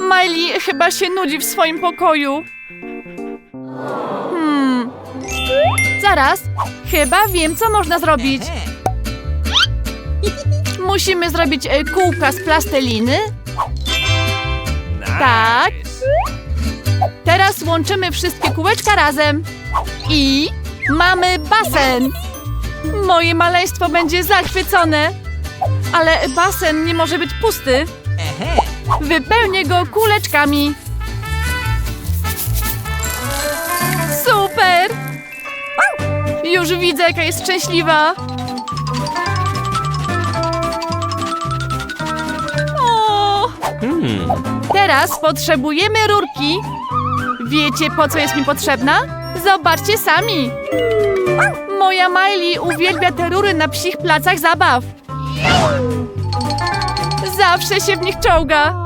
Miley chyba się nudzi w swoim pokoju. Hmm. Zaraz, chyba wiem, co można zrobić. Musimy zrobić e, kółka z plasteliny. Tak. Teraz łączymy wszystkie kółeczka razem. I mamy basen. Moje maleństwo będzie zachwycone. Ale basen nie może być pusty. Wypełnię go kuleczkami. Super! Już widzę, jaka jest szczęśliwa. O! Teraz potrzebujemy rurki. Wiecie, po co jest mi potrzebna? Zobaczcie sami. Moja Miley uwielbia te rury na psich placach zabaw. Zawsze się w nich czołga.